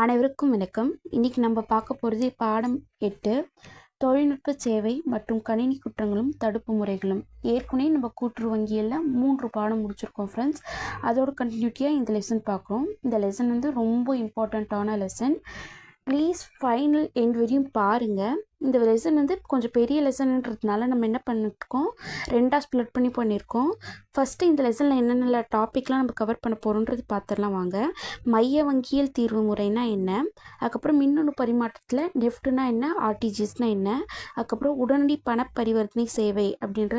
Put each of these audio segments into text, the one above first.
அனைவருக்கும் வணக்கம். இன்னைக்கு நம்ம பார்க்க போகிறது பாடம் எட்டு தொழில்நுட்ப சேவை மற்றும் கணினி குற்றங்களும் தடுப்பு முறைகளும். ஏற்கனவே நம்ம கூற்று வங்கியில் மூன்று பாடம் முடிச்சிருக்கோம் ஃப்ரெண்ட்ஸ் அதோட கண்டினியூட்டியாக இந்த லெசன் பார்க்குறோம். இந்த லெசன் வந்து ரொம்ப இம்பார்ட்டண்ட்டான லெசன் ப்ளீஸ் ஃபைனல் எண்ட் வரையும் பாருங்கள் இந்த லெசன் வந்து கொஞ்சம் பெரிய லெசன்ன்றதுனால நம்ம என்ன பண்ணிருக்கோம்? ரெண்டாக ஸ்ப்ளிட் பண்ணி பண்ணியிருக்கோம் ஃபஸ்ட்டு இந்த லெசனில் என்னென்ன டாப்பிக்லாம் நம்ம கவர் பண்ண போகிறோன்றது பார்த்துடலாம் வாங்க. மைய வங்கியல் தீர்வு முறைனா என்ன? அதுக்கப்புறம் மின்னணு பரிமாற்றத்தில் நெஃப்ட்னா என்ன? ஆர்டிஜிஎஸ்னா என்ன? அதுக்கப்புறம் உடனடி பண பரிவர்த்தனை சேவை அப்படின்ற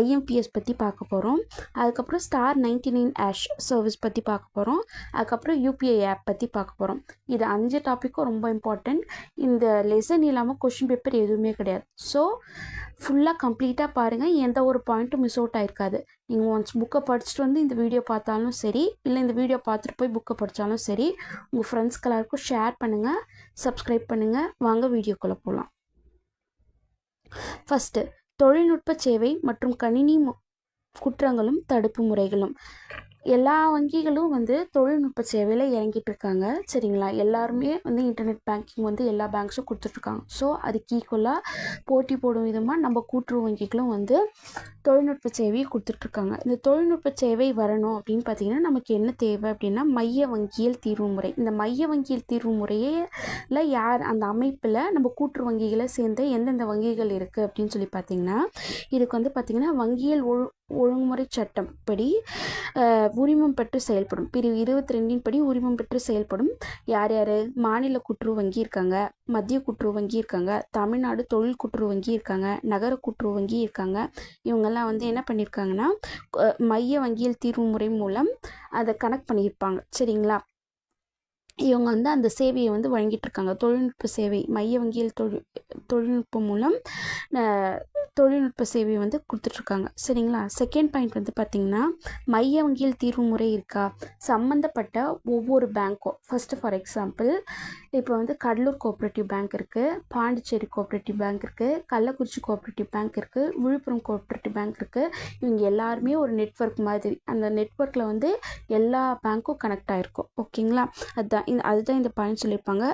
ஐஎம்பிஎஸ் பற்றி பார்க்க போகிறோம் அதுக்கப்புறம் star ninety nine hash service பற்றி பார்க்க போகிறோம் அதுக்கப்புறம் யூபிஐ ஆப் பற்றி பார்க்க போகிறோம் இது அஞ்சு டாப்பிக்கும் ரொம்ப இம்பார்ட்டண்ட் இந்த லெசன் இல்லாமல் கொஷின் பேப்பர் எதுவுமே கிடையாது. ஸோ ஃபுல்லாக கம்ப்ளீட்டாக பாருங்கள் எந்த ஒரு பாயிண்ட்டும் மிஸ் அவுட் ஆயிருக்காது. நீங்கள் ஒன்ஸ் புக்கை படிச்சுட்டு வந்து இந்த வீடியோ பார்த்தாலும் சரி இல்லை இந்த வீடியோ பார்த்துட்டு போய் புக்கை படித்தாலும் சரி உங்கள் ஃப்ரெண்ட்ஸ்க்கு எல்லாருக்கும் ஷேர் பண்ணுங்கள் சப்ஸ்கிரைப் பண்ணுங்கள் வாங்க வீடியோக்குள்ளே போகலாம் ஃபஸ்ட்டு தொழில்நுட்ப சேவை மற்றும் கணினி மு- குற்றங்களும் தடுப்பு முறைகளும். எல்லா வங்கிகளும் வந்து தொழில்நுட்ப சேவையில் இறங்கிட்டு இருக்காங்க சரிங்களா? எல்லாருமே வந்து இன்டர்நெட் பேங்கிங் வந்து எல்லா பேங்க்ஸும் கொடுத்துட்ருக்காங்க ஸோ அதுக்கு ஈக்குவலாக போட்டி போடும் விதமாக நம்ம கூட்டுறவு வங்கிகளும் வந்து தொழில்நுட்ப சேவையை கொடுத்துட்ருக்காங்க இந்த தொழில்நுட்ப சேவை வரணும் அப்படின்னு பார்த்தீங்கன்னா நமக்கு என்ன தேவை அப்படின்னா மைய வங்கியல் தீர்வு முறை. இந்த மைய வங்கியல் தீர்வு முறையில் யார் அந்த அமைப்பில் நம்ம கூட்டுறவு வங்கிகளை சேர்ந்த எந்தெந்த வங்கிகள் இருக்குது அப்படின்னு சொல்லி பார்த்தீங்கன்னா இதுக்கு வந்து பார்த்திங்கன்னா வங்கியல் ஒழு ஒழுங்குமுறை சட்டம் படி உரிமம் பெற்று செயல்படும். பிரிவு இருபத்தி ரெண்டின் படி உரிமம் பெற்று செயல்படும். யார் யார்? மாநில கூட்டுறவு வங்கி இருக்காங்க மத்திய கூட்டுறவு வங்கி இருக்காங்க தமிழ்நாடு தொழில் கூட்டுறவு வங்கி இருக்காங்க நகர கூட்டுறவு வங்கி இருக்காங்க இவங்கெல்லாம் வந்து என்ன பண்ணியிருக்காங்கன்னா மைய வங்கியில் தீர்வு முறை மூலம் அதை கனெக்ட் பண்ணியிருப்பாங்க. சரிங்களா? இவங்க வந்து அந்த சேவையை வந்து வழங்கிட்டு இருக்காங்க தொழில்நுட்ப சேவை மைய வங்கியல் தொழில் தொழில்நுட்பம் மூலம் தொழில்நுட்ப சேவை வந்து கொடுத்துட்ருக்காங்க சரிங்களா? செகண்ட் பாயிண்ட் வந்து பார்த்திங்கன்னா மைய வங்கியல் தீர்வு முறை இருக்கா? சம்மந்தப்பட்ட ஒவ்வொரு பேங்க்கும் ஃபஸ்ட்டு ஃபார் எக்ஸாம்பிள் இப்போ வந்து கடலூர் கோஆப்ரேட்டிவ் பேங்க் இருக்குது பாண்டிச்சேரி கோஆப்ரேட்டிவ் பேங்க் இருக்குது கள்ளக்குறிச்சி கோஆப்ரேட்டிவ் பேங்க் இருக்குது விழுப்புரம் கோஆப்ரேட்டிவ் பேங்க் இருக்குது இவங்க எல்லாருமே ஒரு நெட்வொர்க் மாதிரி. அந்த நெட்வொர்க்கில் வந்து எல்லா பேங்க்கும் கனெக்ட் ஆகிருக்கும் ஓகேங்களா அதுதான் இந்த அதுதான் இந்த பாயிண்ட் சொல்லியிருப்பாங்க.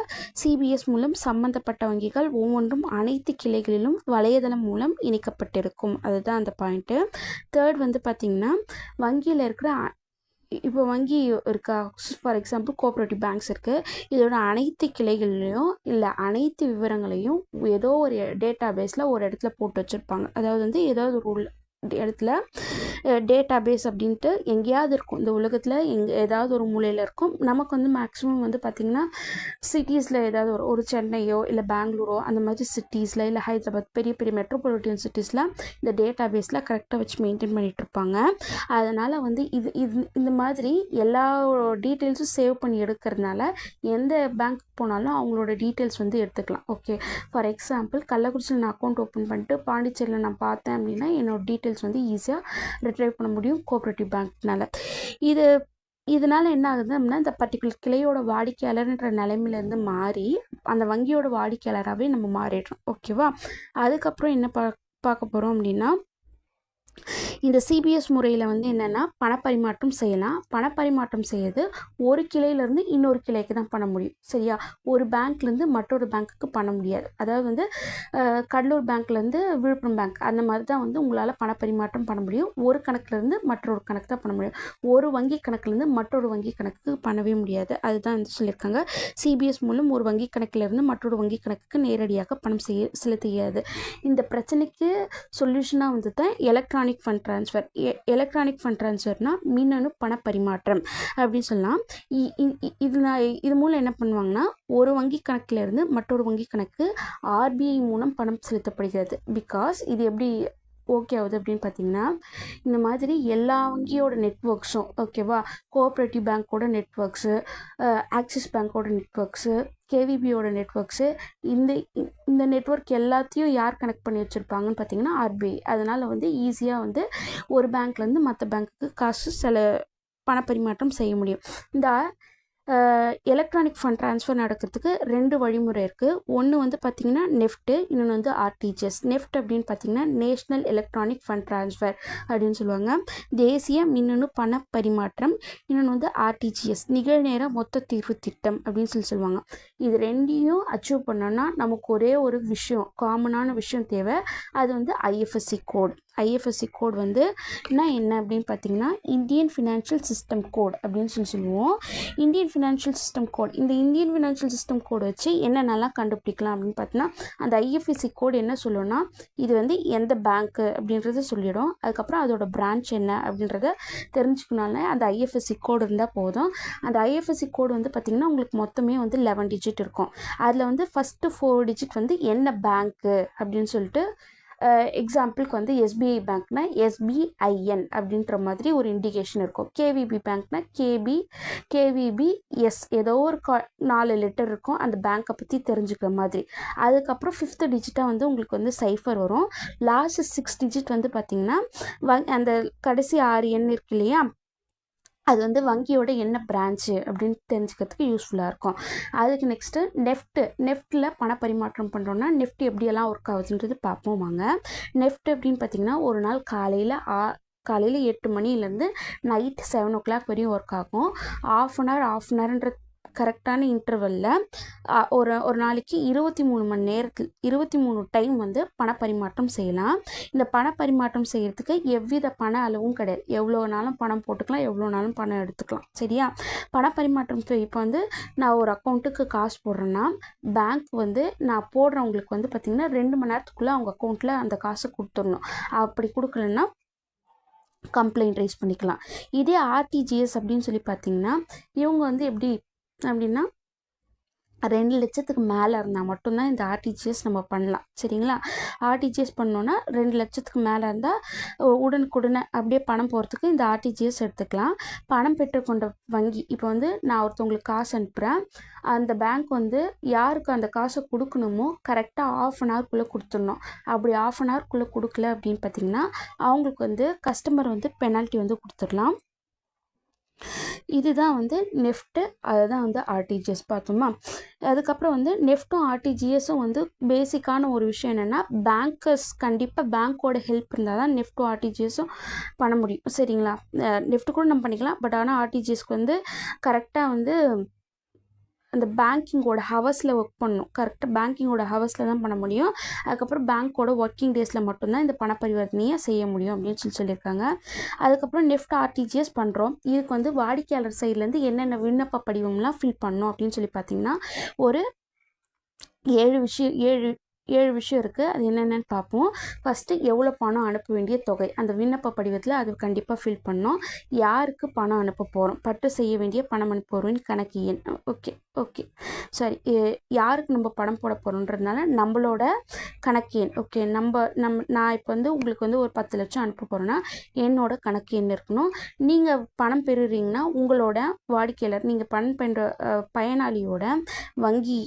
சிபிஎஸ் மூலம் சம்பந்தப்பட்ட வங்கிகள் ஒவ்வொன்றும் அனைத்து கிளைகளிலும் வலையதளம் மூலம் இணைக்கப்பட்டிருக்கும். அதுதான் அந்த பாயிண்ட்டு தேர்ட் வந்து பார்த்திங்கன்னா வங்கியில் இருக்கிற அ- இப்போ வங்கி இருக்கா? ஃபார் எக்ஸாம்பிள் கோஆப்ரேட்டிவ் பேங்க்ஸ் இருக்குது இதோட அனைத்து கிளைகள்லையும் இல்லை அனைத்து விவரங்களையும் ஏதோ ஒரு டேட்டா பேஸில் ஒரு இடத்துல போட்டு வச்சுருப்பாங்க. அதாவது வந்து ஏதாவது ஒரு இடத்துல டேட்டா பேஸ் அப்படின்ட்டு எங்கேயாவது இருக்கும். இந்த உலகத்தில் எங்கே ஏதாவது ஒரு மூலையில் இருக்கும். நமக்கு வந்து மேக்ஸிமம் வந்து பார்த்திங்கன்னா சிட்டிஸில் ஏதாவது ஒரு ஒரு சென்னையோ இல்லை பெங்களூரோ அந்த மாதிரி சிட்டிஸில் இல்லை ஹைதராபாத் பெரிய பெரிய மெட்ரோபாலிட்டன் சிட்டிஸில் இந்த டேட்டா பேஸில் கரெக்டாக வச்சு மெயின்டைன் பண்ணிகிட்டு இருப்பாங்க. அதனால் வந்து இது இது இந்த மாதிரி எல்லா டீட்டெயில்ஸும் சேவ் பண்ணி எடுக்கிறதுனால எந்த பேங்க் போனாலும் அவங்களோட டீட்டெயில்ஸ் வந்து எடுத்துக்கலாம். ஓகே ஃபார் எக்ஸாம்பிள் கள்ளக்குறிச்சியில் நான் அக்கௌண்ட் ஓப்பன் பண்ணிட்டு பாண்டிச்சேரியில் நான் பார்த்தேன் அப்படின்னா என்னோட டீட்டெயில்ஸ் வந்து ஈஸியாக ரிட்ரைவ் பண்ண முடியும் கோஆப்ரேட்டிவ் பேங்க்னால இது இதனால் என்ன ஆகுது அப்படின்னா இந்த பர்டிகுலர் கிளையோட வாடிக்கையாளர்ன்ற நிலைமையிலேருந்து மாறி அந்த வங்கியோட வாடிக்கையாளராகவே நம்ம மாறிடுறோம். ஓகேவா அதுக்கப்புறம் என்ன பா பார்க்க போகிறோம் அப்படின்னா இந்த சிபிஎஸ் முறையில் வந்து என்னென்னா பணப்பரிமாற்றம் செய்யலாம். பணப்பரிமாற்றம் செய்யறது ஒரு கிளையிலேருந்து இன்னொரு கிளைக்கு தான் பண்ண முடியும். சரியா? ஒரு பேங்க்லேருந்து மற்றொரு பேங்க்குக்கு பண்ண முடியாது. அதாவது வந்து கடலூர் பேங்க்லேருந்து விழுப்புரம் பேங்க் அந்த மாதிரி தான் வந்து உங்களால் பணப்பரிமாற்றம் பண்ண முடியும். ஒரு கணக்குலேருந்து மற்றொரு கணக்கு தான் பண்ண முடியும். ஒரு வங்கி கணக்குலேருந்து மற்றொரு வங்கி கணக்குக்கு பண்ணவே முடியாது. அதுதான் வந்து சொல்லியிருக்காங்க. சிபிஎஸ் மூலம் ஒரு வங்கி கணக்கிலிருந்து மற்றொரு வங்கி கணக்குக்கு நேரடியாக பணம் செய்ய செலுத்தியாது இந்த பிரச்சனைக்கு சொல்யூஷனாக வந்து தான் electronic fund transfer electronic fund ட்ரான்ஸ்ஃபர்னால் மின்னணு பண பரிமாற்றம் அப்படின்னு சொல்லலாம். இ- இ- இது நான் இது மூலம் என்ன பண்ணுவாங்கன்னா ஒரு வங்கி கணக்கிலிருந்து மற்றொரு வங்கி கணக்கு ஆர்பிஐ மூலம் பணம் செலுத்தப்படுகிறது. பிகாஸ் இது எப்படி ஓகே ஆகுது அப்படின்னு பார்த்தீங்கன்னா இந்த மாதிரி எல்லா வங்கியோட நெட்ஒர்க்ஸும் ஓகேவா கோஆப்ரேட்டிவ் பேங்க்கோட நெட்ஒர்க்ஸு ஆக்சிஸ் பேங்க்கோட நெட்ஒர்க்ஸு கேவிபியோட நெட்ஒர்க்ஸு இந்த இந்த நெட்வொர்க் எல்லாத்தையும் யார் கனெக்ட் பண்ணி வச்சுருப்பாங்கன்னு பார்த்தீங்கன்னா ஆர்பிஐ அதனால் வந்து ஈஸியாக வந்து ஒரு பேங்க்லேருந்து மற்ற பேங்க்குக்கு காசு சில பணப்பரிமாற்றம் செய்ய முடியும். இந்த எலக்ட்ரானிக் ஃபண்ட் ட்ரான்ஸ்ஃபர் நடக்கிறதுக்கு ரெண்டு வழிமுறை இருக்குது ஒன்று வந்து பார்த்திங்கன்னா நெஃப்ட்டு இன்னொன்று வந்து ஆர்டிஜிஎஸ் நெஃப்ட் அப்படின்னு பார்த்தீங்கன்னா நேஷ்னல் எலக்ட்ரானிக் ஃபண்ட் ட்ரான்ஸ்ஃபர் அப்படின்னு சொல்லுவாங்க. தேசிய மின்னணு பண பரிமாற்றம் இன்னொன்று வந்து ஆர்டிஜிஎஸ் நிகழ்நேர மொத்த தீர்வு திட்டம் அப்படின்னு சொல்லி சொல்லுவாங்க. இது ரெண்டையும் அச்சீவ் பண்ணோன்னா நமக்கு ஒரே ஒரு விஷயம் காமனான விஷயம் தேவை. அது வந்து ஐஎஃப்எஸ்சி கோட் ஐஎஃப்எஸ்சி கோட் வந்து நான் என்ன அப்படின்னு பார்த்தீங்கன்னா இந்தியன் ஃபினான்ஷியல் சிஸ்டம் கோட் அப்படின்னு சொல்லி சொல்லுவோம். இந்தியன் ஃபினான்ஷியல் சிஸ்டம் கோட் இந்த இந்தியன் ஃபினான்ஷியல் சிஸ்டம் கோட் வச்சு என்னென்னலாம் கண்டுபிடிக்கலாம் அப்படின்னு பார்த்தீங்கன்னா அந்த ஐஎஃப்எஸ்சி கோட் என்ன சொல்லுவோம்னா இது வந்து எந்த பேங்க்கு அப்படின்றத சொல்லிடும். அதுக்கப்புறம் அதோட பிரான்ச் என்ன அப்படின்றத தெரிஞ்சுக்கணும்னால அந்த ஐஎஃப்எஸ்சி கோடு இருந்தால் போதும். அந்த ஐஎஃப்எஸ்சி கோடு வந்து பார்த்திங்கன்னா உங்களுக்கு மொத்தமே வந்து லெவன் டிஜிட் இருக்கும். அதில் வந்து ஃபஸ்ட்டு ஃபோர் டிஜிட் வந்து என்ன பேங்க்கு அப்படின்னு சொல்லிட்டு எக்ஸாம்பிளுக்கு வந்து எஸ்பிஐ பேங்க்னா எஸ்பிஐஎன் அப்படின்ற மாதிரி ஒரு இண்டிகேஷன் இருக்கும். கேவிபி பேங்க்னா கேபி கேவிபி எஸ் ஏதோ ஒரு கா நாலு லெட்டர் இருக்கும். அந்த பேங்க்கை பற்றி தெரிஞ்சுக்கிற மாதிரி. அதுக்கப்புறம் ஃபிஃப்த்து டிஜிட்டாக வந்து உங்களுக்கு வந்து சைஃபர் வரும். லாஸ்ட் சிக்ஸ் டிஜிட் வந்து பார்த்திங்கன்னா வ அந்த கடைசி ஆறு எண் இருக்கு இல்லையா? அது வந்து வங்கியோட என்ன பிரான்ச்சு அப்படின்னு தெரிஞ்சுக்கிறதுக்கு யூஸ்ஃபுல்லாக இருக்கும். அதுக்கு நெக்ஸ்ட்டு நெஃப்ட்டு நெஃப்ட்டில் பண பரிமாற்றம் பண்ணுறோன்னா நெஃப்ட் எப்படியெல்லாம் ஒர்க் ஆகுதுன்றது பார்ப்போம் வாங்க. நெஃப்ட் அப்படின்னு பார்த்தீங்கன்னா ஒரு நாள் காலையில் ஆ காலையில் எட்டு மணிலேருந்து நைட் செவன் ஓ கிளாக் வரையும் ஒர்க் ஆகும். Half an hour half an ஹவர்ன்ற கரெக்டான இன்டர்வலில் ஒரு ஒரு நாளைக்கு இருபத்தி மூணு மணி நேரத்தில் இருபத்தி மூணு டைம் வந்து பணப்பரிமாற்றம் செய்யலாம். இந்த பணப்பரிமாற்றம் செய்கிறதுக்கு எவ்வித பண அளவும் கிடையாது. எவ்வளோ நாளும் பணம் போட்டுக்கலாம் எவ்வளோ நாளும் பணம் எடுத்துக்கலாம். சரியா? பணப்பரிமாற்றம் இப்போ வந்து நான் ஒரு அக்கௌண்ட்டுக்கு காசு போடுறேன்னா பேங்க் வந்து நான் போடுறவங்களுக்கு வந்து பார்த்திங்கன்னா ரெண்டு மணி நேரத்துக்குள்ளே அவங்க அக்கௌண்ட்டில் அந்த காசை கொடுத்துடணும். அப்படி கொடுக்கலன்னா கம்ப்ளைண்ட் ரைஸ் பண்ணிக்கலாம். இதே ஆர்டிஜிஎஸ் அப்படின்னு சொல்லி பார்த்தீங்கன்னா இவங்க வந்து எப்படி அப்படின்னா ரெண்டு லட்சத்துக்கு மேலே இருந்தால் மட்டும்தான் இந்த ஆர்டிஜிஎஸ் நம்ம பண்ணலாம். சரிங்களா? ஆர்டிஜிஎஸ் பண்ணோன்னா ரெண்டு லட்சத்துக்கு மேலே இருந்தால் உடனுக்குடனே அப்படியே பணம் போகிறதுக்கு இந்த ஆர்டிஜிஎஸ் எடுத்துக்கலாம். பணம் பெற்றுக்கொண்ட வங்கி இப்போ வந்து நான் ஒருத்தவங்களுக்கு காசு அனுப்புகிறேன் அந்த பேங்க் வந்து யாருக்கு அந்த காசை கொடுக்கணுமோ கரெக்டாக ஆஃப் அன் ஹவர்க்குள்ளே கொடுத்துடணும். அப்படி ஆஃப் அன் ஹவர்க்குள்ளே கொடுக்கல அப்படின்னு பார்த்தீங்கன்னா அவங்களுக்கு வந்து கஸ்டமர் வந்து பெனால்ட்டி வந்து கொடுத்துடலாம். இதுதான் வந்து நெஃப்ட்டு அதுதான் வந்து ஆர்டிஜிஎஸ் பார்த்தோமா? அதுக்கப்புறம் வந்து நெஃப்ட்டும் ஆர்டிஜிஎஸும் வந்து பேசிக்கான ஒரு விஷயம் என்னென்னா பேங்கர்ஸ் கண்டிப்பாக பேங்க்கோட ஹெல்ப் இருந்தால் தான் நெஃப்ட்டும் ஆர்டிஜிஎஸும் பண்ண முடியும். சரிங்களா? நெஃப்ட் கூட நம்ம பண்ணிக்கலாம் பட் ஆனால் ஆர்டிஜிஎஸ்க்கு வந்து கரெக்டாக வந்து அந்த பேங்கிங்கோட ஹவர்ஸில் ஒர்க் பண்ணணும். கரெக்டாக பேங்கிங்கோட ஹவர்ஸில் தான் பண்ண முடியும். அதுக்கப்புறம் பேங்க்கோட ஒர்க்கிங் டேஸில் மட்டும்தான் இந்த பண பரிவர்த்தனையை செய்ய முடியும் அப்படின்னு சொல்லி சொல்லியிருக்காங்க. அதுக்கப்புறம் நெஃப்ட் ஆர்டிஜிஎஸ் பண்ணுறோம் இதுக்கு வந்து வாடிக்கையாளர் சைட்லேருந்து என்னென்ன விண்ணப்ப படிவம்லாம் ஃபில் பண்ணணும் அப்படின்னு சொல்லி பார்த்தீங்கன்னா ஒரு ஏழு விஷயம் ஏழு ஏழு விஷயம் இருக்குது அது என்னென்னு பார்ப்போம். ஃபஸ்ட்டு எவ்வளோ பணம் அனுப்ப வேண்டிய தொகை? அந்த விண்ணப்ப படிவத்தில் அது கண்டிப்பாக ஃபில் பண்ணோம் யாருக்கு பணம் அனுப்ப போகிறோம் பட்டு செய்ய வேண்டிய பணம் அனுப்புவோரின் கணக்கு எண். Okay okay. சாரி யாருக்கு நம்ம பணம் போட போகிறோன்றதுனால நம்மளோட கணக்கு எண். ஓகே நம்ம நம் நான் இப்போ வந்து உங்களுக்கு வந்து ஒரு பத்து லட்சம் அனுப்ப போகிறேன்னா என்னோட கணக்கு எண் இருக்கணும். நீங்கள் பணம் பெறுறீங்கன்னா உங்களோட வாடிக்கையாளர் நீங்கள் பணம் பெற பயனாளியோட வங்கி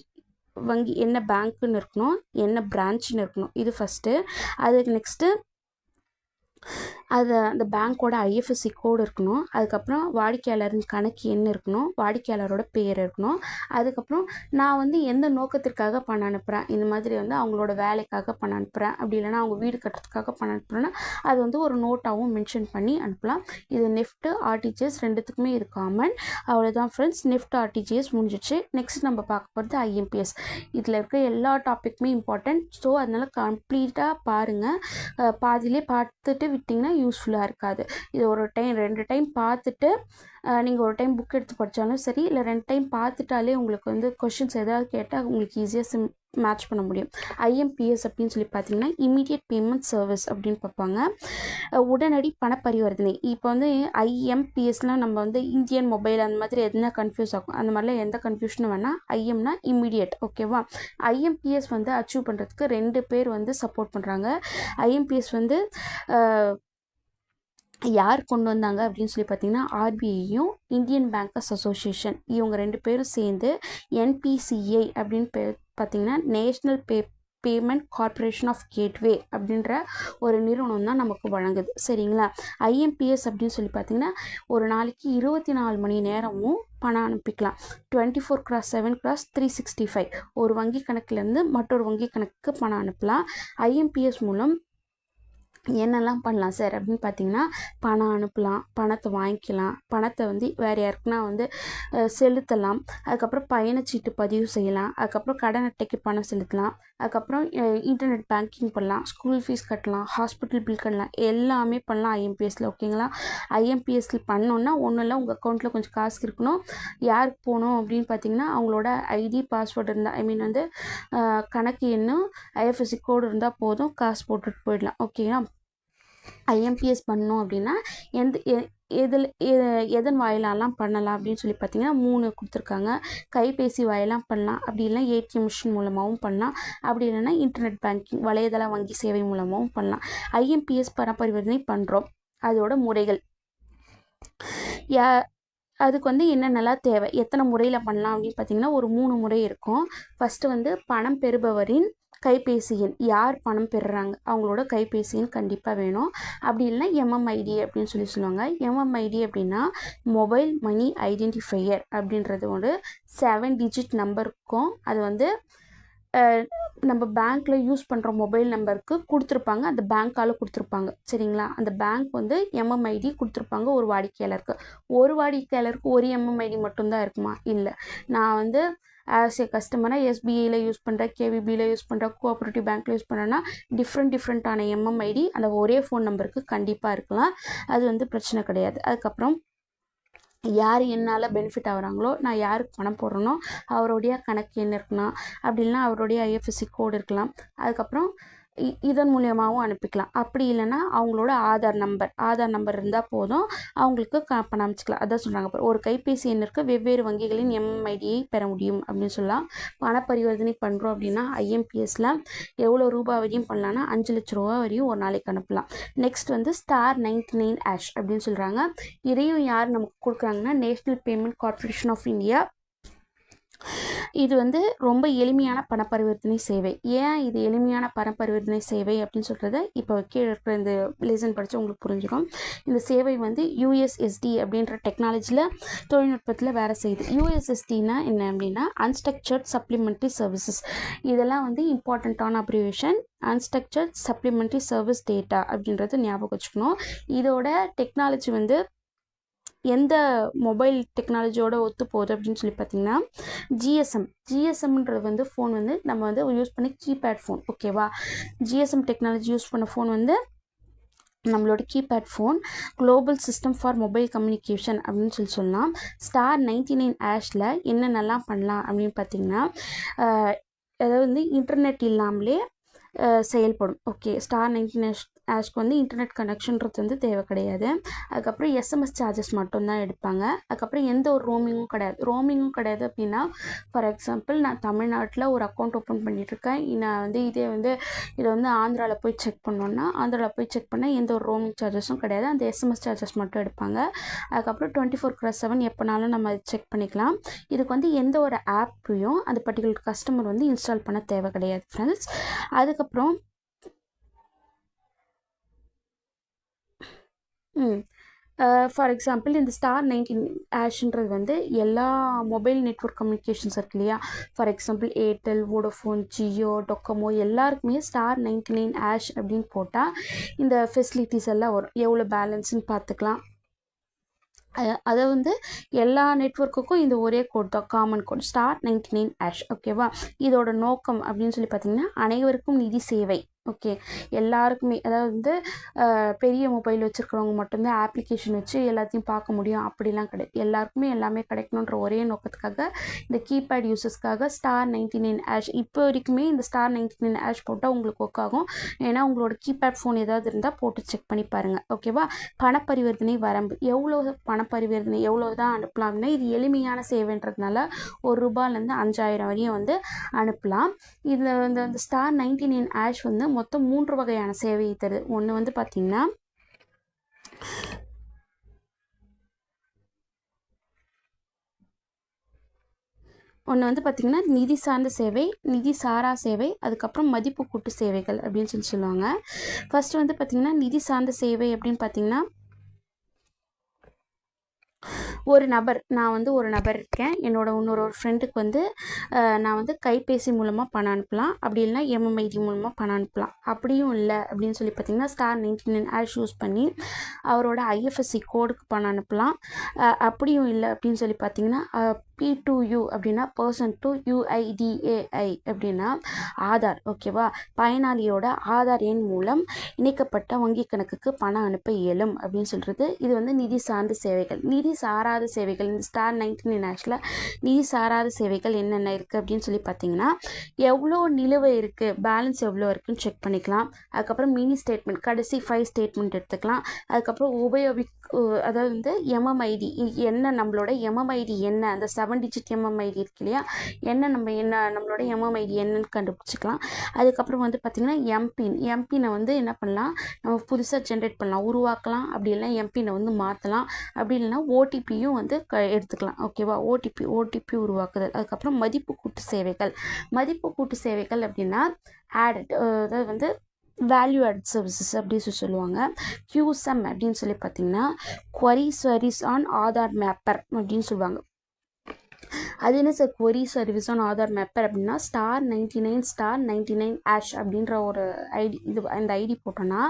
வங்கி என்ன பேங்க்குன்னு இருக்கணும் என்ன பிரான்ச்சுன்னு இருக்கணும். இது ஃபஸ்ட்டு அதுக்கு நெக்ஸ்ட்டு அது அந்த பேங்க்கோட ஐஎஃப்எஸ்சி கோடு இருக்கணும். அதுக்கப்புறம் வாடிக்கையாளரின் கணக்கு எண் இருக்கணும். வாடிக்கையாளரோட பேர் இருக்கணும். அதுக்கப்புறம் நான் வந்து எந்த நோக்கத்திற்காக பணம் அனுப்புகிறேன் இந்த மாதிரி வந்து அவங்களோட வேலைக்காக பணம் அனுப்புகிறேன் அப்படி இல்லைனா அவங்க வீடு கட்டுறதுக்காக பணம் அனுப்புகிறேன்னா அது வந்து ஒரு நோட்டாகவும் மென்ஷன் பண்ணி அனுப்பலாம். இது நெஃப்ட்டு ஆர்டிஜிஎஸ் ரெண்டுத்துக்குமே இது காமன் அவ்வளோதான் ஃப்ரெண்ட்ஸ் நெஃப்ட் ஆர்டிஜிஎஸ் முடிஞ்சிச்சு. நெக்ஸ்ட் நம்ம பார்க்க போகிறது ஐஎம்பிஎஸ் இதில் இருக்க எல்லா டாப்பிக்குமே இம்பார்ட்டன்ட் ஸோ அதனால் கம்ப்ளீட்டாக பாருங்கள் பாதியிலே பார்த்துட்டு விட்டிங்கன்னா யூஸ்ஃபுல்லாக இருக்காது. இது ஒரு டைம் ரெண்டு டைம் பார்த்துட்டு நீங்கள் ஒரு டைம் புக் எடுத்து படித்தாலும் சரி இல்லை ரெண்டு டைம் பார்த்துட்டாலே உங்களுக்கு வந்து கொஷின்ஸ் எதாவது கேட்டால் உங்களுக்கு ஈஸியாக சிம் மேட்ச் பண்ண முடியும். ஐஎம்பிஎஸ் அப்படின்னு சொல்லி பார்த்தீங்கன்னா இமீடியட் பேமெண்ட் சர்வீஸ் அப்படின்னு பார்ப்பாங்க. உடனடி பண பரிவர்த்தனை இப்போ வந்து ஐஎம்பிஎஸ்லாம் நம்ம வந்து இந்தியன் மொபைல் அந்த மாதிரி எதுனா கன்ஃபியூஸ் ஆகும். அந்த மாதிரிலாம் எந்த கன்ஃபியூஷனும் வேணால் ஐஎம்னா இமீடியட் ஓகேவா ஐஎம்பிஎஸ் வந்து அச்சீவ் பண்ணுறதுக்கு ரெண்டு பேர் வந்து சப்போர்ட் பண்ணுறாங்க ஐஎம்பிஎஸ் வந்து யார் கொண்டு வந்தாங்க அப்படின்னு சொல்லி பார்த்தீங்கன்னா ஆர்பிஐயும் இந்தியன் பேங்கர்ஸ் அசோசியேஷன். இவங்க ரெண்டு பேரும் சேர்ந்து என்பிசிஐ அப்படின்னு பே பார்த்தீங்கன்னா national pay payment corporation of gateway அப்படின்ற ஒரு நிறுவனம் தான் நமக்கு வழங்குது. சரிங்களா? ஐஎம்பிஎஸ் அப்படின்னு சொல்லி பார்த்தீங்கன்னா ஒரு நாளைக்கு இருபத்தி நாலு மணி நேரமும் பணம் அனுப்பிக்கலாம். Twenty four cross seven cross three sixty five ஒரு வங்கி கணக்குலேருந்து மற்றொரு வங்கி கணக்குக்கு பணம் அனுப்பலாம். ஐஎம்பிஎஸ் மூலம் என்னெல்லாம் பண்ணலாம் சார் அப்படின்னு பார்த்தீங்கன்னா பணம் அனுப்பலாம் பணத்தை வாங்கிக்கலாம் பணத்தை வந்து வேறு யாருக்குன்னா வந்து செலுத்தலாம். அதுக்கப்புறம் பயணச்சீட்டு பதிவு செய்யலாம். அதுக்கப்புறம் கடன் அட்டைக்கு பணம் செலுத்தலாம். அதுக்கப்புறம் இன்டர்நெட் பேங்கிங் பண்ணலாம் ஸ்கூல் ஃபீஸ் கட்டலாம் ஹாஸ்பிட்டல் பில் கட்டலாம் எல்லாமே பண்ணலாம் ஐஎம்பிஎஸ்சில் ஓகேங்களா? ஐஎம்பிஎஸ்சில் பண்ணோன்னா ஒன்றும் இல்லை உங்கள் அக்கௌண்ட்டில் கொஞ்சம் காசு இருக்கணும். யாருக்கு போகணும் அப்படின்னு பார்த்தீங்கன்னா அவங்களோட ஐடி பாஸ்வேர்டு இருந்தால் ஐ மீன் வந்து கணக்கு எண்ணும் ஐஎஃப்எஸ்சி கோடு இருந்தால் போதும் காசு போட்டுட்டு போயிடலாம். ஓகேங்களா? ஐஎம்பிஎஸ் பண்ணோம் அப்படின்னா எந்த எ- எதில் எ- எதன் வாயிலாலாம் பண்ணலாம் அப்படின்னு சொல்லி பார்த்தீங்கன்னா மூணு கொடுத்துருக்காங்க. கைபேசி வாயிலாம் பண்ணலாம். அப்படி இல்லைன்னா ஏடிஎம் மிஷின் மூலமாகவும் பண்ணலாம். அப்படி இல்லைன்னா இன்டர்நெட் பேங்கிங் வலைதள வங்கி சேவை மூலமாகவும் பண்ணலாம். ஐஎம்பிஎஸ் பண பரிவர்த்தனை பண்ணுறோம் அதோட முறைகள். யா அதுக்கு வந்து என்னென்னலாம் தேவை? எத்தனை முறையில் பண்ணலாம் அப்படின்னு பார்த்தீங்கன்னா ஒரு மூணு முறை இருக்கும். ஃபஸ்ட்டு வந்து பணம் பெறுபவரின் கைபேசி எண் யார் பணம் பெறுறாங்க? அவங்களோட கைபேசி எண் கண்டிப்பாக வேணும். அப்படி இல்லைன்னா எம்எம்ஐடி அப்படின்னு சொல்லி சொல்லுவாங்க. எம்எம்ஐடி அப்படின்னா மொபைல் மணி ஐடென்டிஃபையர் அப்படின்றது ஒரு செவன் டிஜிட் நம்பருக்கும் அது வந்து நம்ம பேங்க்கில் யூஸ் பண்ணுற மொபைல் நம்பருக்கு கொடுத்துருப்பாங்க. அந்த பேங்க்கால் கொடுத்துருப்பாங்க. சரிங்களா? அந்த பேங்க் வந்து எம்எம்ஐடி கொடுத்துருப்பாங்க ஒரு வாடிக்கையாளருக்கு. ஒரு வாடிக்கையாளருக்கு ஒரு எம்எம்ஐடி மட்டும்தான் இருக்குமா? இல்லை. நான் வந்து ஆஸ் ஏ கஸ்டமராக எஸ்பிஐயில் யூஸ் பண்ணுறேன் கேவிபியில் யூஸ் பண்ணுறேன் கோஆப்ரேட்டிவ் பேங்க்கில் யூஸ் பண்ணுறேன்னா டிஃப்ரெண்ட் டிஃப்ரெண்ட்டான எம்எம்ஐடி அந்த ஒரே ஃபோன் நம்பருக்கு கண்டிப்பாக இருக்கலாம். அது வந்து பிரச்சனை கிடையாது. அதுக்கப்புறம் யார் என்னால் பெனிஃபிட் ஆகுறாங்களோ நான் யாருக்கு பணம் போடுறேனோ அவருடைய கணக்கு எண் இருக்கலாம் அப்படி இல்லைனா அவருடைய ஐஎஃப்எஸ்சி கோடு இருக்கலாம். அதுக்கப்புறம் இதன் மூலியமாகவும் அனுப்பிக்கலாம். அப்படி இல்லைன்னா அவங்களோட ஆதார் நம்பர் ஆதார் நம்பர் இருந்தால் போதும். அவங்களுக்கு க பணம் அமைச்சிக்கலாம். அதான் சொல்கிறாங்க அப்புறம் ஒரு கைபேசி எண்ணிற்கு வெவ்வேறு வங்கிகளின் எம்ஐடியை பெற முடியும் அப்படின்னு சொல்லலாம். பண பரிவர்த்தனை பண்ணுறோம் அப்படின்னா ஐஎம்பிஎஸ்ல எவ்வளோ ரூபாய் வரையும் பண்ணலாம்னா அஞ்சு லட்ச ரூபா வரையும் ஒரு நாளைக்கு அனுப்பலாம். நெக்ஸ்ட் வந்து ஸ்டார் நைன்டி நைன் ஆஷ் அப்படின்னு சொல்கிறாங்க இதையும் யார் நமக்கு கொடுக்குறாங்கன்னா national payment corporation of India இது வந்து ரொம்ப எளிமையான பணப்பரிவர்த்தனை சேவை. ஏன் இது எளிமையான பணப்பரிவர்த்தனை சேவை அப்படின்னு சொல்கிறத இப்போ கீழே இருக்கிற இந்த லெசன் படித்து உங்களுக்கு புரிஞ்சிடும் இந்த சேவை வந்து யூஎஸ்எஸ்டி அப்படின்ற டெக்னாலஜியில் தொழில்நுட்பத்தில் வேலை செய்யுது. யூஎஸ்எஸ்டினா என்ன அப்படின்னா அன்ஸ்ட்ரக்சர்ட் சப்ளிமெண்ட்ரி சர்வீசஸ் இதெல்லாம் வந்து இம்பார்ட்டண்ட்டான abbreviation unstructured supplementary service data அப்படின்றது ஞாபகம் வச்சுக்கணும். இதோட டெக்னாலஜி வந்து எந்த மொபைல் டெக்னாலஜியோட ஒத்து போகுது அப்படின்னு சொல்லி பார்த்தீங்கன்னா ஜிஎஸ்எம் ஜிஎஸ்எம்ன்றது வந்து ஃபோன் வந்து நம்ம வந்து யூஸ் பண்ணி கீபேட் ஃபோன் ஓகேவா ஜிஎஸ்எம் டெக்னாலஜி யூஸ் பண்ண ஃபோன் வந்து நம்மளோட keypad phone global system for mobile communication அப்படின்னு சொல்லி சொல்லலாம். ஸ்டார் நைன்டி நைன் ஆஷில் என்னென்னலாம் பண்ணலாம் அப்படின்னு பார்த்தீங்கன்னா அதாவது வந்து இன்டர்நெட் இல்லாமலே செயல்படும் ஓகே ஸ்டார் நைன்டி நைன் ஆஷ்க்கு வந்து இன்டர்நெட் கனெக்ஷன்றது வந்து தேவை கிடையாது. அதுக்கப்புறம் எஸ்எம்எஸ் சார்ஜஸ் மட்டும்தான் எடுப்பாங்க. அதுக்கப்புறம் எந்த ஒரு ரோமிங்கும் கிடையாது. ரோமிங்கும் கிடையாது அப்படின்னா ஃபார் எக்ஸாம்பிள் நான் தமிழ்நாட்டில் ஒரு அக்கௌண்ட் ஓப்பன் பண்ணிகிட்ருக்கேன் நான் வந்து இதே வந்து இதை வந்து ஆந்திராவில் போய் செக் பண்ணோன்னா ஆந்திராவில் போய் செக் பண்ணால் எந்த ஒரு ரோமிங் சார்ஜஸும் கிடையாது. அந்த எஸ்எம்எஸ் சார்ஜஸ் மட்டும் எடுப்பாங்க. அதுக்கப்புறம் டுவெண்ட்டி ஃபோர் க்ராஸ் செவன் எப்போனாலும் நம்ம செக் பண்ணிக்கலாம். இதுக்கு வந்து எந்த ஒரு ஆப்பையும் அந்த பர்டிகுலர் கஸ்டமர் வந்து இன்ஸ்டால் பண்ண தேவை கிடையாது ஃப்ரெண்ட்ஸ் அதுக்கப்புறம் ஃபார் எக்ஸாம்பிள் இந்த ஸ்டார் நைன்டீன் ஆஷ்ன்றது வந்து எல்லா மொபைல் நெட்வொர்க் கம்யூனிகேஷன்ஸ் இருக்கு இல்லையா? For example Airtel Vodafone Jio Docomo எல்லாருக்குமே ஸ்டார் நைன்டி நைன் ஆஷ் அப்படின்னு போட்டால் இந்த ஃபெசிலிட்டிஸ் எல்லாம் வரும். எவ்வளோ பேலன்ஸ்னு பார்த்துக்கலாம். அதை வந்து எல்லா நெட்வொர்க்குக்கும் இந்த ஒரே கோட் தான் common code star ninety nine hash ஓகேவா இதோட நோக்கம் அப்படின்னு சொல்லி பார்த்தீங்கன்னா அனைவருக்கும் நிதி சேவை. ஓகே. எல்லாருக்குமே அதாவது வந்து பெரிய மொபைல் வச்சுருக்கிறவங்க மட்டும்தான் ஆப்ளிகேஷன் வச்சு எல்லாத்தையும் பார்க்க முடியும். அப்படிலாம் கிடையாது எல்லாருக்குமே எல்லாமே கிடைக்கணுன்ற ஒரே நோக்கத்துக்காக இந்த கீபேட் யூசஸ்க்காக ஸ்டார் நைன்டி நைன் ஆஷ் இப்போ வரைக்குமே இந்த ஸ்டார் நைன்டி நைன் ஆஷ் போட்டால் உங்களுக்கு ஒர்க் ஆகும். ஏன்னா உங்களோட கீபேட் ஃபோன் ஏதாவது இருந்தால் போட்டு செக் பண்ணி பாருங்கள் ஓகேவா பணப்பரிவர்த்தனை வரம்பு. எவ்வளோ பணப்பரிவர்த்தனை எவ்வளோ தான் அனுப்பலாம் அப்படின்னா இது எளிமையான சேவைன்றதுனால ஒரு ரூபாயிலேருந்து அஞ்சாயிரம் வரையும் வந்து அனுப்பலாம். இதில் வந்து அந்த ஸ்டார் நைன்டி நைன் ஆஷ் வந்து மொத்தம் மூன்று வகையான சேவையை தருது ஒன்று வந்து பார்த்திங்கன்னா ஒன்று வந்து பார்த்திங்கன்னா நிதி சார்ந்த சேவை நிதி சாரா சேவை அதுக்கப்புறம் மதிப்பு கூட்டு சேவைகள் அப்படின்னு சொல்லி சொல்லுவாங்க. ஃபர்ஸ்ட் வந்து பார்த்திங்கன்னா நிதி சார்ந்த சேவை அப்படின்னு பார்த்தீங்கன்னா ஒரு நபர் நான் வந்து ஒரு நபர் இருக்கேன். என்னோட இன்னொரு ஒரு ஃப்ரெண்டுக்கு வந்து நான் வந்து கைபேசி மூலமாக பணம் அனுப்பலாம். அப்படி இல்லைனா எம்எம்ஐடி மூலமாக பணம் அனுப்பலாம். அப்படியும் இல்லை அப்படின்னு சொல்லி பார்த்தீங்கன்னா star ninety nine hash use பண்ணி அவரோட ஐஎஃப்எஸ்சி கோடுக்கு பணம் அனுப்பலாம். அப்படியும் இல்லை அப்படின்னு சொல்லி பார்த்தீங்கன்னா பி டு யூ அப்படின்னா பர்சன் டு யூஐடிஏஐ அப்படின்னா ஆதார் ஓகேவா பயனாளியோட ஆதார் எண் மூலம் இணைக்கப்பட்ட வங்கி கணக்குக்கு பணம் அனுப்ப இயலும் அப்படின்னு சொல்கிறது இது வந்து நிதி சார்ந்த சேவைகள். நிதி சாராத சேவைகள் இந்த ஸ்டார் நைன்டீன் நேஷனில் நிதி சாராத சேவைகள் என்னென்ன இருக்குது அப்படின்னு சொல்லி பார்த்தீங்கன்னா எவ்வளோ நிலுவை இருக்குது பேலன்ஸ் எவ்வளோ இருக்குன்னு செக் பண்ணிக்கலாம். அதுக்கப்புறம் மினி ஸ்டேட்மெண்ட் கடைசி ஃபைவ் ஸ்டேட்மெண்ட் எடுத்துக்கலாம். அதுக்கப்புறம் உபயோகி அதாவது வந்து எம்எம்ஐடி என்ன நம்மளோட எம்எம்ஐடி என்ன அந்த செவன் டிஜிட் எம்எம்ஐடி இருக்கு இல்லையா? என்ன நம்ம என்ன நம்மளோட எம்எம்ஐடி என்னன்னு கண்டுபிடிச்சிக்கலாம். அதுக்கப்புறம் வந்து பார்த்திங்கன்னா எம்பின் எம்பினை வந்து என்ன பண்ணலாம்? நம்ம புதுசாக ஜென்ரேட் பண்ணலாம். உருவாக்கலாம். அப்படி இல்லைனா எம்பினை வந்து மாற்றலாம் அப்படி இல்லைனா ஓடிபியும் வந்து க எடுத்துக்கலாம். ஓகேவா ஓடிபி ஓடிபி உருவாக்குதல். அதுக்கப்புறம் மதிப்பு கூட்டு சேவைகள். மதிப்பு கூட்டு சேவைகள் அப்படின்னா ஆடட் அதாவது வந்து வேல்யூ ஆட் சர்வீசஸ் அப்படின்னு சொல்லி சொல்லுவாங்க. QSM அப்படின்னு சொல்லி பார்த்தீங்கன்னா query service on Aadhaar mapper அப்படின்னு சொல்லுவாங்க. அது என்ன sir query service on Aadhaar mapper அப்படின்னா star ninety nine star ninety nine hash அப்படின்ற ஒரு ஐடி இது அந்த ஐடி போட்டோன்னா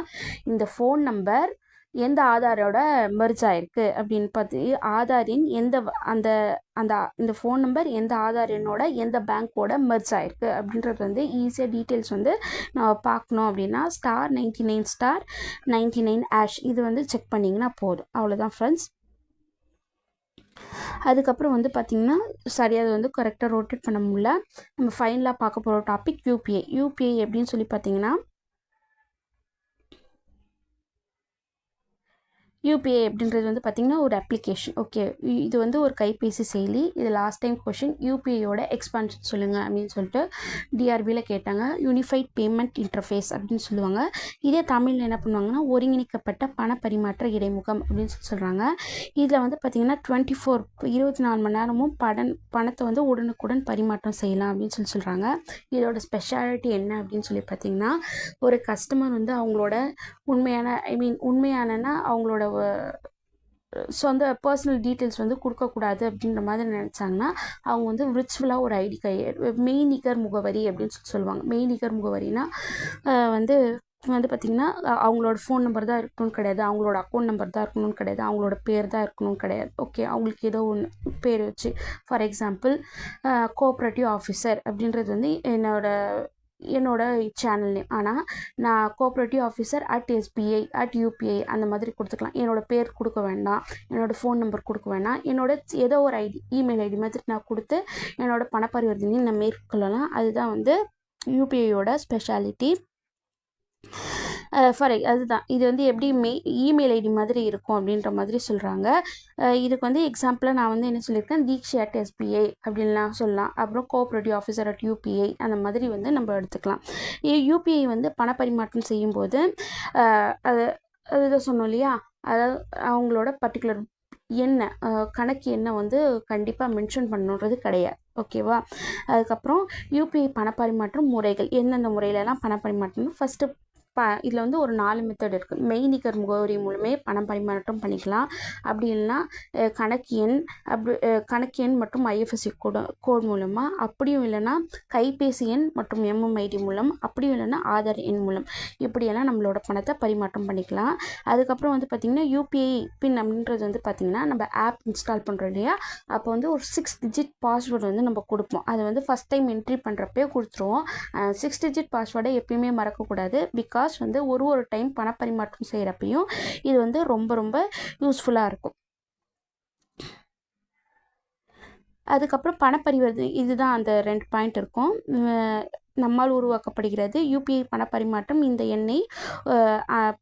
இந்த ஃபோன் நம்பர் எந்த ஆதாரோட மெர்ஜ் ஆயிருக்கு அப்படின்னு பார்த்து ஆதார் எந்த அந்த அந்த இந்த ஃபோன் நம்பர் எந்த ஆதார் எண்ணோட எந்த பேங்க்கோட மெர்ஜ் ஆயிருக்கு அப்படின்றது வந்து ஈஸியாக டீட்டெயில்ஸ் வந்து நம்ம பார்க்கணும் அப்படின்னா star ninety nine star ninety nine hash இது வந்து செக் பண்ணிங்கன்னா போதும். அவ்வளோதான் ஃப்ரெண்ட்ஸ் அதுக்கப்புறம் வந்து பார்த்திங்கன்னா சரியாக அது வந்து கரெக்டாக ரோட்டேட் பண்ண முடியல. நம்ம ஃபைனலாக பார்க்க போகிற டாபிக் யூபிஐ யூபிஐ எப்படின்னு சொல்லி பார்த்தீங்கன்னா யூபிஐ அப்படின்றது வந்து பார்த்திங்கன்னா ஒரு அப்ளிகேஷன் ஓகே இது வந்து ஒரு கைபேசி செயலி. இது லாஸ்ட் டைம் கொஷின் யூபிஐயோட எக்ஸ்பான்ஷன் சொல்லுங்கள் அப்படின்னு சொல்லிட்டு டிஆர்பியில் கேட்டாங்க. யூனிஃபைட் பேமெண்ட் இன்டர்ஃபேஸ் அப்படின்னு சொல்லுவாங்க. இதே தமிழில் என்ன பண்ணுவாங்கன்னா ஒருங்கிணைக்கப்பட்ட பண பரிமாற்ற இடைமுகம் அப்படின்னு சொல்லி சொல்கிறாங்க இதில் வந்து பார்த்திங்கன்னா டுவெண்ட்டி ஃபோர் இருபத்தி நாலு மணி நேரமும் படன் பணத்தை வந்து உடனுக்குடன் பரிமாற்றம் செய்யலாம் அப்படின்னு சொல்லி சொல்கிறாங்க இதோட ஸ்பெஷாலிட்டி என்ன அப்படின்னு சொல்லி பார்த்தீங்கன்னா ஒரு கஸ்டமர் வந்து அவங்களோட உண்மையான ஐ மீன் உண்மையானன்னா அவங்களோட சொந்த பர்சனல் டீட்டெயில்ஸ் வந்து கொடுக்கக்கூடாது அப்படின்ற மாதிரி நினச்சாங்கன்னா அவங்க வந்து விர்ச்சுவலாக ஒரு ஐடி கை மெய்நிகர் முகவரி அப்படின்னு சொல்லி சொல்லுவாங்க. மெய்நிகர் முகவரினா வந்து வந்து பார்த்திங்கன்னா அவங்களோட ஃபோன் நம்பர் தான் இருக்கணும்னு கிடையாது. அவங்களோட அக்கௌண்ட் நம்பர் தான் இருக்கணும்னு கிடையாது. அவங்களோட பேர் தான் இருக்கணும்னு கிடையாது. ஓகே அவங்களுக்கு ஏதோ ஒன்று பேர் வச்சு. ஃபார் எக்ஸாம்பிள் கோஆப்ரேட்டிவ் ஆஃபீஸர் அப்படின்றது வந்து என்னோட என்னோட சேனல் நேம் ஆனால் நான் cooperative officer at SBI at UPI அந்த மாதிரி கொடுத்துக்கலாம். என்னோடய பேர் கொடுக்க வேண்டாம். என்னோடய ஃபோன் நம்பர் கொடுக்க வேண்டாம். என்னோட ஏதோ ஒரு ஐடி இமெயில் ஐடி மாதிரி நான் கொடுத்து என்னோடய பண நான் மேற்கொள்ளலாம். அதுதான் வந்து யூபிஐயோட ஸ்பெஷாலிட்டி ஃபார் அதுதான். இது வந்து எப்படி மெய் இமெயில் ஐடி மாதிரி இருக்கும் அப்படின்ற மாதிரி சொல்கிறாங்க இதுக்கு வந்து எக்ஸாம்பிளாக நான் வந்து என்ன சொல்லியிருக்கேன்? தீக்ஷி அட் எஸ்பிஐ அப்படின்லாம் சொல்லலாம். அப்புறம் கோஆப்ரேட்டிவ் ஆஃபீஸர் அட் யூபிஐ அந்த மாதிரி வந்து நம்ம எடுத்துக்கலாம். யூபிஐ வந்து பணப்பரிமாற்றம் செய்யும்போது அது அதுதான் சொன்னோம் இல்லையா? அதாவது அவங்களோட பர்டிகுலர் என்ன கணக்கு என்ன வந்து கண்டிப்பாக மென்ஷன் பண்ணணுன்றது கிடையாது. ஓகேவா அதுக்கப்புறம் யூபிஐ பணப்பரிமாற்றம் முறைகள். எந்தெந்த முறையிலலாம் பணப்பரிமாற்றம் ஃபஸ்ட்டு ப இதில் வந்து ஒரு நாலு மெத்தட் இருக்குது மெய்நிகர் முகவரி மூலமே பணம் பரிமாற்றம் பண்ணிக்கலாம். அப்படி இல்லைன்னா கணக்கு எண் அப்படி கணக்கு எண் மற்றும் ஐஎஃப்எஸ்சி கோடு கோட் மூலமாக அப்படியும் இல்லைன்னா கைபேசி எண் மற்றும் எம்எம்ஐடி மூலம். அப்படியும் இல்லைன்னா ஆதார் எண் மூலம். இப்படியெல்லாம் நம்மளோட பணத்தை பரிமாற்றம் பண்ணிக்கலாம். அதுக்கப்புறம் வந்து பார்த்திங்கன்னா யூபிஐ பின் அப்படின்றது வந்து பார்த்திங்கன்னா நம்ம ஆப் இன்ஸ்டால் பண்ணுறோம் இல்லையா? அப்போ வந்து ஒரு சிக்ஸ் டிஜிட் பாஸ்வேர்டு வந்து நம்ம கொடுப்போம். அதை வந்து ஃபஸ்ட் டைம் என்ட்ரி பண்ணுறப்பே கொடுத்துருவோம். சிக்ஸ் டிஜிட் பாஸ்வேர்டை எப்பயுமே மறக்கக்கூடாது. பிகாஸ் வந்து ஒரு ஒரு டைம் பணப்பரிமாற்றம் செய்கிறப்பையும் இது வந்து ரொம்ப ரொம்ப யூஸ்ஃபுல்லாக இருக்கும். அதுக்கப்புறம் பணப்பரிவர்த்தனை இதுதான் அந்த ரெண்டு பாயிண்ட் இருக்கும். நம்மால் உருவாக்கப்படுகிறது. யூபிஐ பணப்பரிமாற்றம் இந்த எண்ணை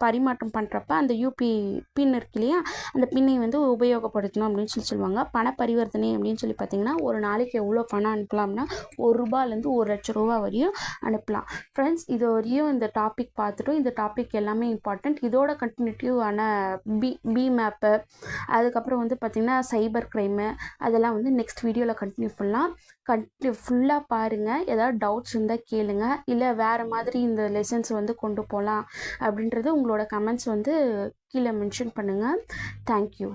பரிமாற்றம் பண்ணுறப்ப அந்த யூபிஐ பின் இருக்கு இல்லையா? அந்த பின்னை வந்து உபயோகப்படுத்தணும் அப்படின்னு சொல்லி சொல்லுவாங்க. பண பரிவர்த்தனை அப்படின்னு சொல்லி பார்த்தீங்கன்னா ஒரு நாளைக்கு எவ்வளோ பணம் அனுப்பலாம்னா ஒரு ரூபாலேருந்து ஒரு லட்ச ரூபா வரையும் அனுப்பலாம். ஃப்ரெண்ட்ஸ் இது வரையும் இந்த டாபிக் பார்த்துட்டோம். இந்த டாபிக் எல்லாமே இம்பார்ட்டண்ட் இதோட கண்டினியூட்டிவான பி பி மேப்பு அதுக்கப்புறம் வந்து பார்த்திங்கன்னா சைபர் க்ரைமு அதெல்லாம் வந்து நெக்ஸ்ட் வீடியோவில் கண்டினியூ பண்ணலாம். கண்டினியூ ஃபுல்லாக பாருங்கள் ஏதாவது டவுட்ஸ் இருந்தால் கேளுங்க. இல்லை வேறு மாதிரி இந்த லெசன்ஸ் வந்து கொண்டு போகலாம் அப்படின்றது உங்களோட கமெண்ட்ஸ் வந்து கீழே மென்ஷன் பண்ணுங்கள் தேங்க்யூ